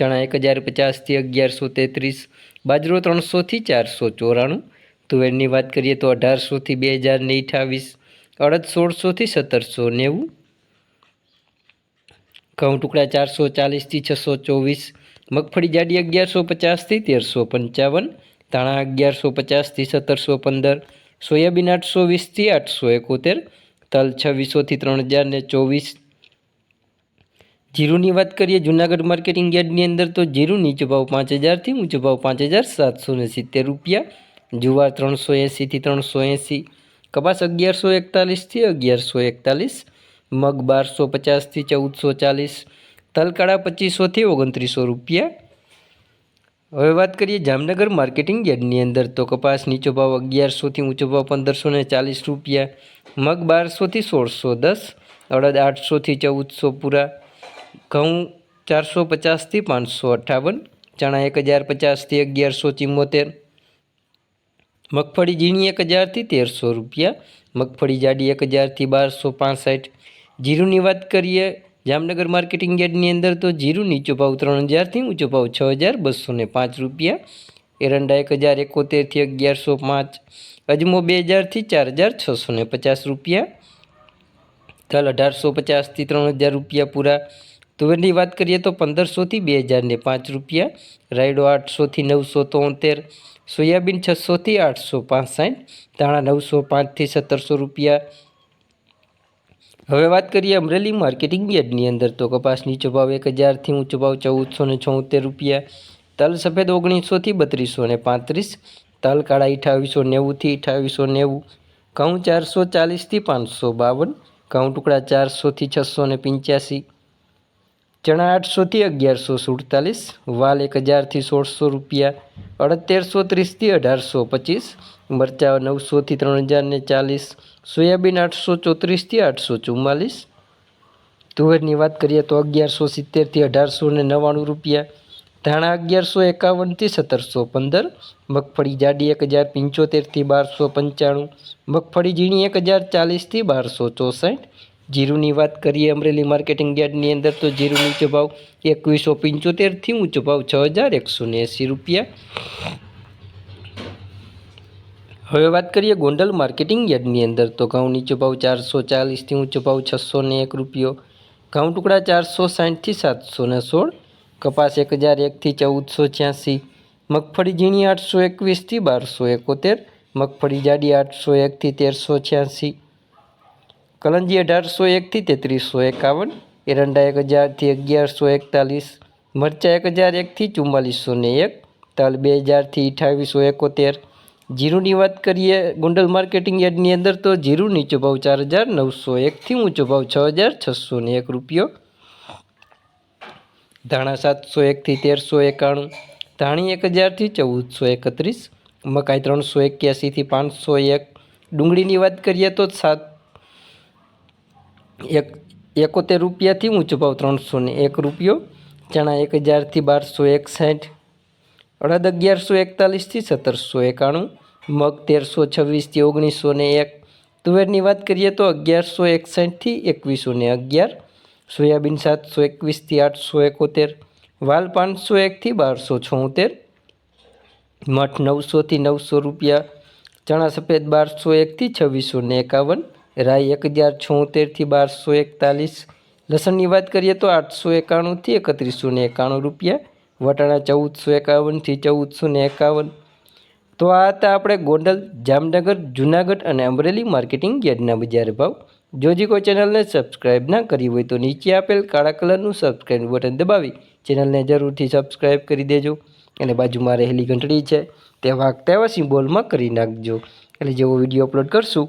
ચણા એક હજાર પચાસથી અગિયારસો તેત્રીસ, બાજરો ત્રણસોથી ચારસો ચોરાણું, તુવેરની વાત કરીએ તો અઢારસોથી બે હજાર ને અઠાવીસ અડદ સોળસોથી સત્તરસો નેવું, ઘઉં ટુકડા ચારસો ચાલીસથી છસો ચોવીસ, મગફળી જાડી અગિયારસો પચાસથી તેરસો પંચાવન, ધાણા અગિયારસો પચાસથી સત્તરસો પંદર, સોયાબીન આઠસો વીસથી આઠસો એકોતેર, તલ છવ્વીસોથી ત્રણ હજાર ને ચોવીસ જીરુની વાત કરીએ, જૂનાગઢ માર્કેટિંગ યાર્ડની અંદર તો જીરું નીચો ભાવ પાંચ હજારથી ઊંચો ભાવ પાંચ હજાર સાતસો ને સિત્તેર રૂપિયા, જુવાર ત્રણસો એંસીથી ત્રણસો એંસી કપાસ અગિયારસો એકતાલીસથી અગિયારસો એકતાલીસ, મગ બારસો પચાસથી ચૌદસો ચાલીસ, તલકાળા પચીસોથી ઓગણત્રીસો રૂપિયા. હવે વાત કરીએ જામનગર માર્કેટિંગ યાર્ડની અંદર તો કપાસ નીચો ભાવ અગિયારસોથી ઊંચો ભાવ પંદરસો ને ચાલીસ રૂપિયા, મગ બારસોથી સોળસો દસ, અડદ આઠસોથી ચૌદસો પૂરા ઘઉં ચારસો પચાસથી પાંચસો અઠ્ઠાવન ચણા એક હજાર પચાસથી અગિયારસો ચિમ્મોતેર, મગફળી ઝીણી એક હજારથી તેરસો રૂપિયા, મગફળી જાડી એક હજારથી બારસો પાસઠ. જીરુની વાત કરીએ, જામનગર માર્કેટિંગ યાર્ડની અંદર તો જીરું નીચો ભાવ ત્રણ હજારથી ઊંચો ભાવ છ હજાર બસો ને પાંચ રૂપિયા, એરંડા એક હજાર એકોતેરથી અગિયારસો પાંચ, અજમો બે હજારથી ચાર હજાર છસો ને પચાસ રૂપિયા તલ અઢારસો પચાસથી ત્રણ હજાર રૂપિયા પૂરા તુવેરની વાત કરીએ તો પંદરસોથી બે હજારને પાંચ રૂપિયા. રાયડો આઠસોથી નવસો તોતેર, સોયાબીન છસોથી આઠસો પાંસઠ, ધાણા નવસો પાંચથી સત્તરસો રૂપિયા. હવે વાત કરીએ અમરેલી માર્કેટિંગ યાર્ડની અંદર તો કપાસ નીચો ભાવ એક હજારથી ઊંચો ભાવ ચૌદસો ને છોતેર રૂપિયા. તલ સફેદ ઓગણીસોથી બત્રીસો ને પાંત્રીસ, તલ કાળા અઠાવીસો નેવુંથી અઠાવીસો નેવું, ઘઉં ચારસો ચાલીસથી પાંચસો બાવન, ઘઉં ટુકડા ચારસોથી છસો ને પંચ્યાસી ચણા આઠસોથી અગિયારસો સુડતાલીસ, વાલ એક હજારથી સોળસો રૂપિયા, અડતેરસો ત્રીસથી અઢારસો પચીસ, મરચાં નવસોથી ત્રણ હજારને ચાલીસ, સોયાબીન આઠસો ચોત્રીસથી આઠસો ચુમ્માલીસ. તુવેરની વાત કરીએ તો અગિયારસો સિત્તેરથી અઢારસો ને નવ્વાણું રૂપિયા, ધાણા અગિયારસો એકાવનથી સત્તરસો પંદર, મગફળી જાડી એક હજાર પંચોતેરથી બારસો પંચાણું, મગફળી ઝીણી એક હજાર ચાલીસથી બારસો ચોસઠ જીરુની વાત કરીએ, અમરેલી માર્કેટિંગ યાર્ડની અંદર તો જીરું નીચો ભાવ એકવીસો પંચોતેરથી ઊંચો ભાવ છ હજાર એકસો ને એંસી રૂપિયા. હવે વાત કરીએ ગોંડલ માર્કેટિંગ યાર્ડની અંદર તો ઘઉં નીચો ભાવ ચારસો ચાલીસથી ઊંચો ભાવ છસો ને એક રૂપિયો. ઘઉં ટુકડા ચારસો સાઠથી સાતસો ને સોળ, કપાસ એક હજાર એકથી ચૌદસો છ્યાસી, મગફળી ઝીણી આઠસો એકવીસથી બારસો એકોતેર, મગફળી જાડી આઠસો એકથી તેરસો છ્યાસી કલંજી અઢારસો એકથી તેત્રીસો એકાવન, એરંડા એક હજારથી અગિયારસો એકતાલીસ, મરચાં એક હજાર એકથી ચુમ્માલીસો ને એક, તલ બે હજારથી અઠાવીસો એકોતેર. જીરુની વાત કરીએ ગુંડલ માર્કેટિંગ યાર્ડની અંદર તો જીરું નીચો ભાવ ચાર હજાર નવસો એકથી ઊંચો ભાવ છ હજાર છસો ને એક રૂપિયો. ધાણા સાતસો એકથી તેરસો એકાણું, ધાણી એક હજારથી ચૌદસો એકત્રીસ, મકાઈ ત્રણસો એક્યાસીથી પાંચસો એક. ડુંગળીની વાત કરીએ તો સાત એક, એકોતેર રૂપિયાથી ઊંચો ભાવ ત્રણસો ને એક રૂપિયો, ચણા એક હજારથી બારસો એકસાઠ, અડદ અગિયારસો એકતાલીસથી સત્તરસો એકાણું, મગ તેરસો છવ્વીસથી ઓગણીસો ને એક, તુવેરની વાત કરીએ તો અગિયારસો એકસાઠથી એકવીસો ને અગિયાર, સોયાબીન સાતસો એકવીસથી આઠસો એકોતેર, વાલ પાંચસો એકથી બારસો છોતેર, મઠ નવસોથી નવસો રૂપિયા, ચણા સફેદ બારસો એકથી છવ્વીસો ને એકાવન રાઈ એક હજાર છોતેરથી બારસો એકતાલીસ. લસણની વાત કરીએ તો આઠસો એકાણુંથી એકત્રીસો ને એકાણું રૂપિયા. વટાણા ચૌદસો એકાવનથી ચૌદસો ને એકાવન. તો આ હતા આપણે ગોંડલ, જામનગર, જુનાગઢ અને અમરેલી માર્કેટિંગ યાર્ડના બજાર ભાવ. જો જે કોઈ ચેનલને સબસ્ક્રાઇબ ના કરી હોય તો નીચે આપેલ કાળા કલરનું સબસ્ક્રાઇબ બટન દબાવી ચેનલને જરૂરથી સબસ્ક્રાઇબ કરી દેજો. અને બાજુમાં રહેલી ઘંટડી છે તે વાગતા એવા સિમ્બોલમાં કરી નાખજો. એટલે જેવો વીડિયો અપલોડ કરશું